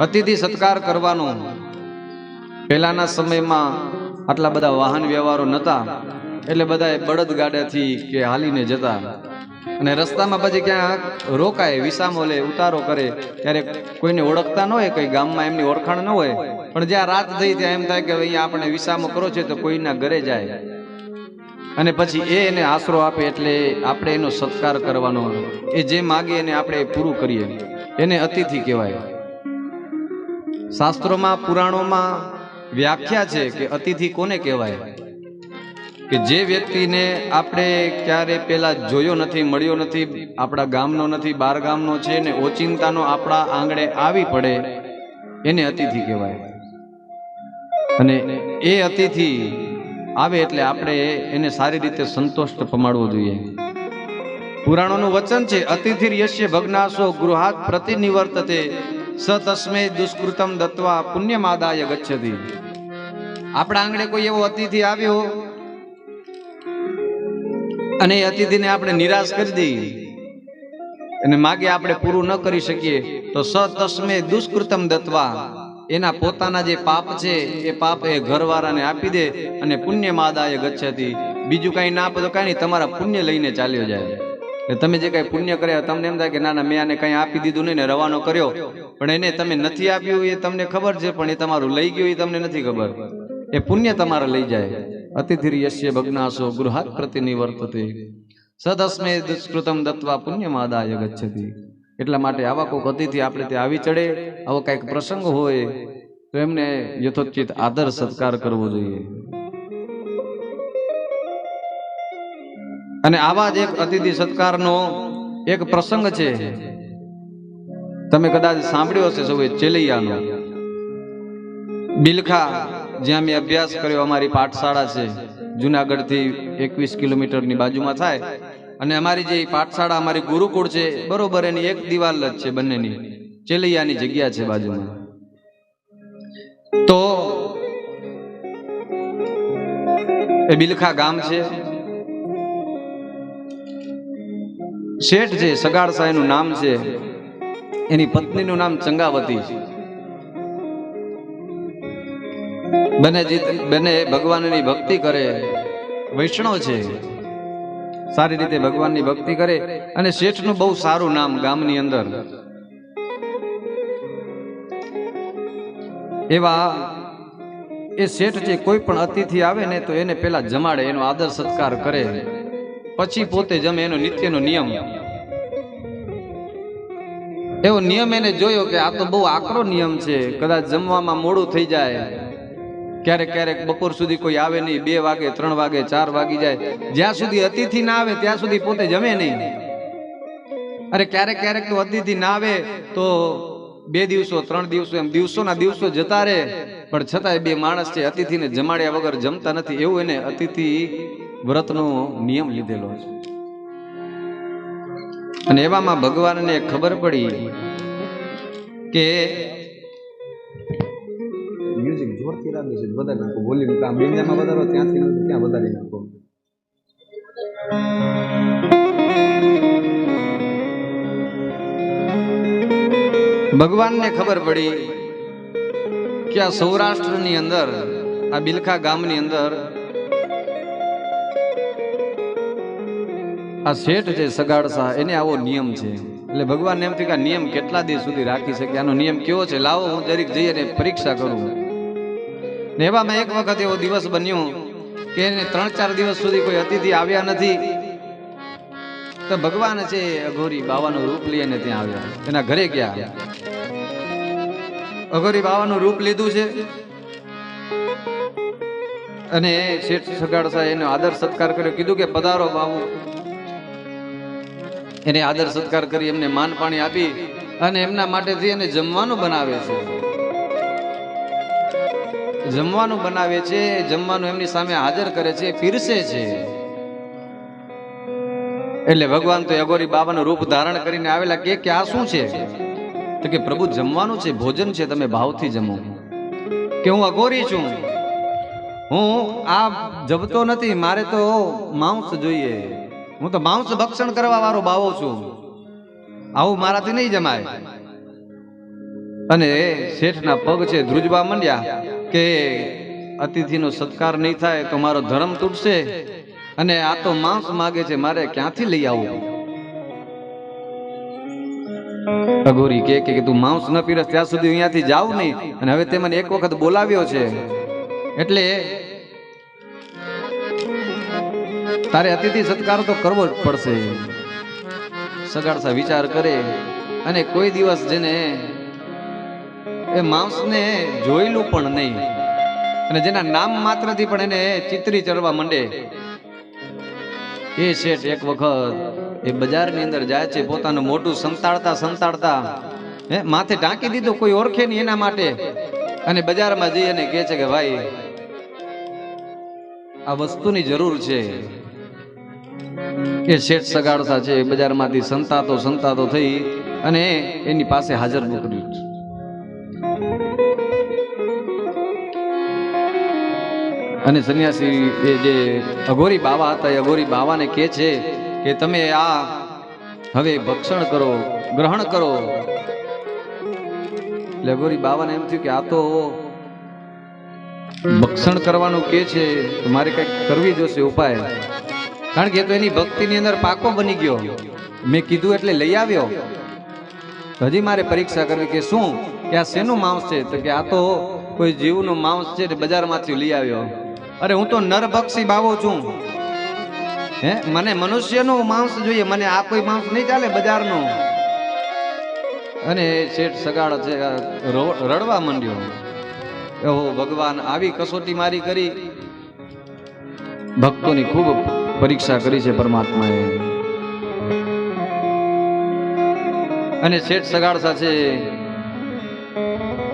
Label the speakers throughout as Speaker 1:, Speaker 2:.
Speaker 1: અતિથિ સત્કાર કરવાનો. પહેલાના સમયમાં આટલા બધા વાહન વ્યવહારો નહોતા એટલે બધા બળદ ગાડાથી કે હાલીને જતા. અને રસ્તામાં પછી ક્યાં રોકાય, વિસામો લે, ઉતારો કરે, ત્યારે કોઈને ઓળખતા ન હોય, કઈ ગામમાં એમની ઓળખાણ ન હોય. પણ જ્યાં રાત થઈ ત્યાં એમ થાય કે અહીંયા આપણે વિસામો કરો છે તો કોઈના ઘરે જાય. અને પછી એ એને આશરો આપે એટલે આપણે એનો સત્કાર કરવાનો. એ જે માગે એને આપણે પૂરું કરીએ. એને અતિથિ કહેવાય. શાસ્ત્રોમાં, પુરાણોમાં વ્યાખ્યા છે કે અતિથિ કોને કહેવાય? કે જે વ્યક્તિને આપણે ક્યારે પેલા જોયો નથી, મળ્યો નથી, આપણા ગામનો નથી, બાર ગામનો છે ને ઓચિંતાનો આપણા આંગણે આવી પડે, એને અતિથિ કહેવાય. અને એ અતિથિ આવે એટલે આપણે એને સારી રીતે સંતોષ પમાડવો જોઈએ. પુરાણોનું વચન છે અતિથિર યશ્ય ભગ્નાશો ગૃહાત પ્રતિનિવર્તતે સ તસ્મે દુષ્કૃતમ દત્વા પુણ્યમાદાય ગચ્છતિ. આપણા આંગણે કોઈ એવો અતિથિ આવ્યો અને એ અતિથિને આપણે નિરાશ કરી દઈએ. અને માગે આપણે પૂરું ન કરી શકીએ. તો સ તસ્મે દુષ્કૃતમ દત્વા એના પોતાના જે પાપ છે, એ પાપ એ ઘરવાળાને આપી દે અને પુણ્ય માદાય ગચ્છતી. બીજું કાંઈ ના આપો તો કાંઈ નહીં, તમારા પુણ્ય લઈને ચાલ્યો જાય. તમે જે કાંઈ પુણ્ય કર્યા તમને એમ થાય કે ના ના, મેં આને કંઈ આપી દીધું નહીં ને રવાનો કર્યો. પણ એને તમે નથી આપ્યું એ તમને ખબર છે, પણ એ તમારું લઈ ગયું એ તમને નથી ખબર. એ પુણ્ય તમારે લઈ જાય. અતિથિર યશ્ય ભગ્નાશો ગૃહાત પ્રતિનિવર્તતે સદસ્મે દુષ્કૃતમ દત્વા પુણ્યમાદાય ગચ્છતિ. એટલા માટે આવા કોઈક અતિથિ આપણે ત્યાં આવી ચડે, આવો કાંઈક પ્રસંગ હોય, તો એમને યથોચિત આદર સત્કાર કરવો જોઈએ. અને આવા જ એક અતિથિ સત્કારનો એક પ્રસંગ છે. તમે કદાચ સાંભળ્યો હશે સૌએ ચેલૈયાનો. બિલખા, જ્યાં મેં અભ્યાસ કર્યો, અમારી પાઠશાળા છે. જુનાગઢથી એકવીસ કિલોમીટરની બાજુમાં થાય. અને અમારી જે પાઠશાળા, અમારી ગુરુકુળ છે, બરોબર એની એક દિવાલ જ છે બંનેની. ચેલૈયાની જગ્યા છે બાજુમાં. તો, એ બિલખા ગામ છે. શેઠ છે સગાડ સાહેબનું નામ છે, એની પત્નીનું નામ ચંગાવતી. બને બને ભગવાનની ભક્તિ કરે, વૈષ્ણવ છે. સારી રીતે ભગવાનની ભક્તિ કરે અને શેઠનું બહુ સારું નામ ગામની અંદર. એવા એ શેઠ જે કોઈ પણ અતિથિ આવે ને તો એને પેલા જમાડે, એનો આદર સત્કાર કરે. પછી પોતે જમે એનો નિત્યનો નિયમ. એવો નિયમ એને જોયો કે આ તો બહુ આકરો નિયમ છે. કદાચ જમવામાં મોડું થઈ જાય. ક્યારેક ક્યારેક બપોર સુધી કોઈ આવે નહીં. બે વાગે, ત્રણ વાગે, ચાર વાગી જાય. જ્યાં સુધી અતિથિ ના આવે, ત્યાં સુધી પોતે જમે નહીં. અરે ક્યારેક ક્યારેક તો અતિથિ ના આવે તો બે દિવસો, ત્રણ દિવસો, એમ દિવસોના દિવસો જતા રહે. પણ છતાંય બે માણસ છે અતિથિને જમાડ્યા વગર જમતા નથી. એવું એને અતિથિ વ્રતનો નિયમ લીધેલો છે. અને એવામાં ભગવાનને ખબર પડી કે મ્યુઝિક જોરથી લાગે છે વધારે નાખો વોલ્યુમ કામ બેન્જામાં વધારો ત્યાંથી નથી ત્યાં વધારી નાખો. ભગવાનને ખબર પડી કે આ સૌરાષ્ટ્રની અંદર આ બિલખા ગામની અંદર આ શેઠ છે સગાડસા એને આવો નિયમ છે. એટલે ભગવાન એમ થયું કે નિયમ કેટલા દિવસ સુધી રાખી શકે? આનો નિયમ કેવો છે? લાવો, હું જરીક જઈ અને પરીક્ષા કરું. ને એવામાં એક વખત એવો દિવસ બન્યો કે એને ત્રણ ચાર દિવસ સુધી કોઈ અતિથિ આવ્યા નથી. તો ભગવાન છે અઘોરી બાવાનું રૂપ લઈને ત્યાં આવ્યા. એના ઘરે ગયા. અઘોરી બાવાનું રૂપ લીધું છે. અને શેઠ સગાડસા એનો આદર સત્કાર કર્યો. કીધું કે પધારો બાબુ. એને આદર સત્કાર કરી એમને માન પાણી આપી અને એમના માટેથી એને જમવાનું બનાવે છે. જમવાનું બનાવે છે, જમવાનું એમની સામે હાજર કરે છે, પીરસે છે. એટલે ભગવાન તો અગોરી બાબાનું રૂપ ધારણ કરીને આવેલા કે કે આ શું છે? તો કે પ્રભુ જમવાનું છે, ભોજન છે, તમે ભાવથી જમો. કે હું અઘોરી છું. હું આ જમતો નથી, મારે તો માંસ જોઈએ. હું તો માંસ ભક્ષણ કરવા વાળો બાવો છું. આવું મારાથી નહીં જમાય. અને શેઠના પગ છે ધ્રુજવા માંડ્યા કે અતિથિનો સત્કાર નહીં થાય તો મારો ધર્મ તૂટશે અને આ તો માંસ માગે છે, મારે ક્યાંથી લઈ આવું? અઘોરી કે કે તું માંસ ન પીરસ, ત્યાં સુધી અહીંયાથી જાવ નહીં. અને હવે તે મને એક વખત બોલાવ્યો છે. એટલે તારે અતિથિ સત્કાર તો કરવો જ પડશે. સગાડસા વિચાર કરે અને કોઈ દિવસ જેને એ માંસને જોયેલું પણ નહીં અને જેના નામ માત્રથી પણ એને ચિત્રી ચડવા માંડે. એ શેઠ એક વખત એ બજારની અંદર જાય છે, પોતાનું મોટું સંતાડતા સંતાડતા, હે, માથે ટાંકી દીધું કોઈ ઓળખે નહીં એના માટે. અને બજારમાં જઈ અને કહે છે કે, ભાઈ, આ વસ્તુની જરૂર છે. એ શેઠ સગાડતા છે, બજારમાંથી સંતાતો સંતાતો થઈ અને એની પાસે હાજર મોકલ્યું અને સન્યાસી એ જે અઘોરી બાવા હતા, એ અઘોરી બાવાને કહે છે કે તમે આ હવે ભક્ષણ કરો, ગ્રહણ કરો. એટલે અઘોરી બાવાને એમ થયું કે આ તો ભક્ષણ કરવાનું કે છે મારે કંઈક કરવી જોશે ઉપાય. કારણ કે તો એની ભક્તિની અંદર પાકો બની ગયો. મેં કીધું એટલે લઈ આવ્યો. હજી મારે પરીક્ષા કરવી કે શું? કે આ શેનું માંસ છે? તો કે આ તો કોઈ જીવનું માંસ છે તે બજારમાંથી લઈ આવ્યો. અરે હું તો નરભક્ષી બાવો છું. હે? મને મનુષ્યનું માંસ જોઈએ. મને આ કોઈ માંસ નહીં ચાલે બજારનું. અને શેઠ સગાડ છે રડવા માંડ્યો. ઓહો ભગવાન, આવી કસોટી મારી કરી. ભક્તોની ખૂબ પરીક્ષા કરી છે પરમાત્માએ. અને શેઠ સગાડ સાથે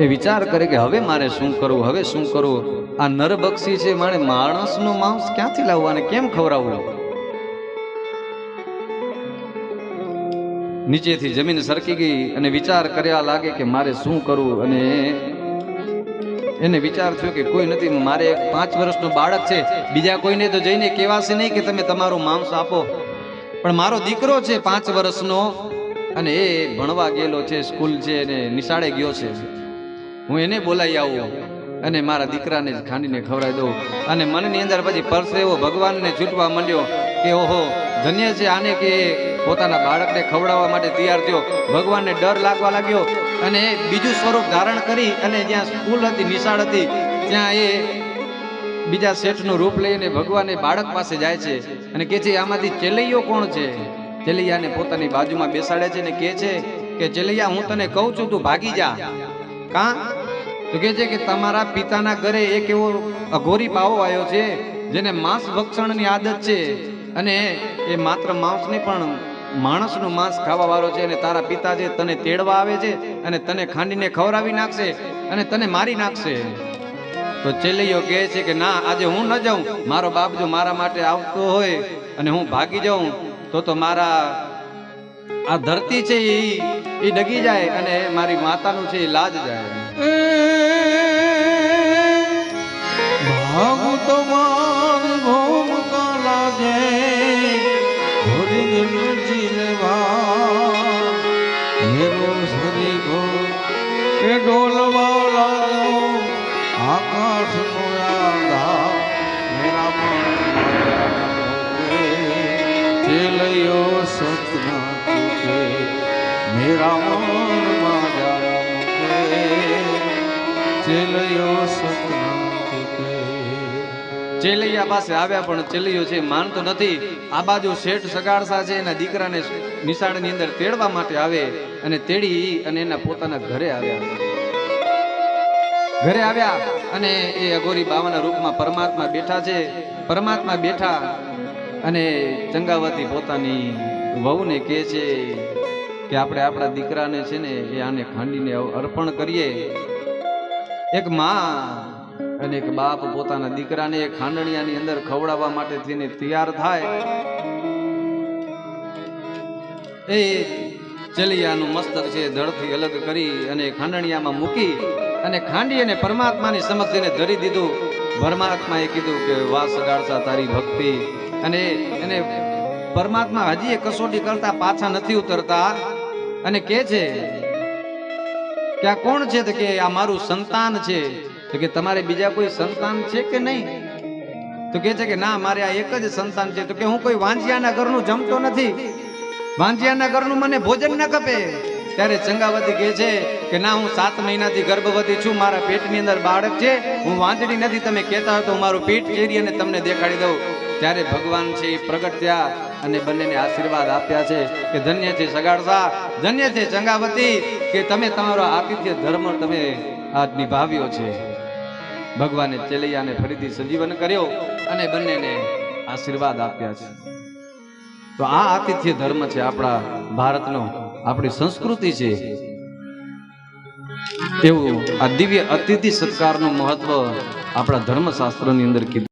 Speaker 1: એ વિચાર કરે કે હવે મારે શું કરવું, હવે શું કરવું? આ નરબક્ષી છે મારે માણસનું માંસ ક્યાંથી લાવવું અને કેમ ખવડાવવું નીચેથી જમીન સરકી ગઈ અને વિચાર કર્યા લાગે કે મારે શું કરવું અને એને વિચાર થયો કે કોઈ નથી, મારે પાંચ વર્ષનું બાળક છે, બીજા કોઈને તો જઈને કહેવાશે નહીં કે તમે તમારું માંસ આપો. પણ મારો દીકરો છે પાંચ વર્ષનો અને એ ભણવા ગયેલો છે, સ્કૂલ છે અને નિશાળે ગયો છે. હું એને બોલાવી આવું અને મારા દીકરાને ખાંડીને ખવડાવી દઉં. અને મનની અંદર પછી પરસેવો ભગવાનને છૂટવા માંડ્યો કે ઓહો, ધન્ય છે આને કે પોતાના બાળકને ખવડાવવા માટે તૈયાર થયો. ભગવાનને ડર લાગવા લાગ્યો અને બીજું સ્વરૂપ ધારણ કરી અને જ્યાં સ્કૂલ હતી, નિશાળ હતી, ત્યાં એ બીજા શેઠનું રૂપ લઈને ભગવાને બાળક પાસે જાય છે અને કહે છે આમાંથી ચેલૈયો કોણ છે? ચેલૈયાને પોતાની બાજુમાં બેસાડે છે અને કહે છે કે, ચેલૈયા, હું તને કહું છું, તું ભાગી જા. કા? તો કહે છે કે, તમારા પિતાના ઘરે એક એવો અઘોરી પાવો આવ્યો છે, જેને માંસ ભક્ષણની આદત છે અને એ માત્ર માંસની પણ માણસનું માંસ ખાવા વાળો છે અને તારા પિતા છે તને તેડવા આવે છે અને તને ખાંડીને ખવડાવી નાખશે અને તને મારી નાખશે. તો ચેલૈયો કહે છે કે ના, આજે હું ન જાઉં. મારો બાપ જો મારા માટે આવતો હોય અને હું ભાગી જાઉં, તો તો મારા આ ધરતી છે એ ડગી જાય અને મારી માતાનું છે એ લાજ જાય.
Speaker 2: ભાગ તમાર મેરા મન ચેલૈયો ચેલૈયા
Speaker 1: પાસે આવ્યા પણ ચેલૈયો છે માનતો નથી. આ બાજુ શેઠ સગાડસા છે એના દીકરાને નિશાળની અંદર તેડવા માટે આવે અને તેડી અને એના પોતાના ઘરે આવ્યા. ઘરે આવ્યા અને એ અઘોરી બાવાના રૂપમાં પરમાત્મા બેઠા છે. પરમાત્મા બેઠા અને ચંગાવતી પોતાની વહુને કહે છે કે આપણે આપણા દીકરાને છે ને એ આને ખાંડીને અર્પણ કરીએ. એક માં અને એક બાપ પોતાના દીકરાને ખાંડણિયાની અંદર ખવડાવવા માટે થઈને તૈયાર થાય. એ ચલિયાનું મસ્તક છે ધડથી અલગ કરી અને ખાંડણિયામાં મૂકી અને ખાંડી અને પરમાત્માની સમસ્યાને ધરી દીધું. પરમાત્માએ કીધું કે વાહ સગાડસા તારી ભક્તિ. અને એને પરમાત્મા હજી એ કસોટી કરતા પાછા નથી ઉતરતા. અને કે છે કે આ કોણ છે કે આ મારું સંતાન છે? તો કે તમારે બીજા કોઈ સંતાન છે કે નહીં? તો કે છે કે ના, મારે આ એક જ સંતાન છે. તો કે હું કોઈ વાંજિયાના ઘરનું જમતો નથી. વાંજિયાના ઘરનું મને ભોજન ન ખપે. ત્યારે ચંગાવતી કહે છે કે ના, હું સાત મહિનાથી ગર્ભવતી છું, મારા પેટની અંદર બાળક છે, હું વાંદડી નથી, તમે કહેતા હોય તો મારું પેટ ચેરી અને તમને દેખાડી દઉં. ત્યારે ભગવાન છે એ પ્રગટ થયા અને બંનેને આશીર્વાદ આપ્યા છે કે ધન્ય છે સગાડસા, ધન્ય છે ચંગાવતી, કે તમે તમારો આતિથ્ય ધર્મ તમે આ નિભાવ્યો છે. ભગવાને ચેલૈયાને ફરીથી સજીવન કર્યો અને બંનેને આશીર્વાદ આપ્યા છે. તો આ આતિથ્ય ધર્મ છે આપણા ભારતનો. આપણી સંસ્કૃતિ છે એવું આ દિવ્ય અતિથિ સત્કારનું મહત્વ આપણા ધર્મશાસ્ત્રની અંદર કીધું.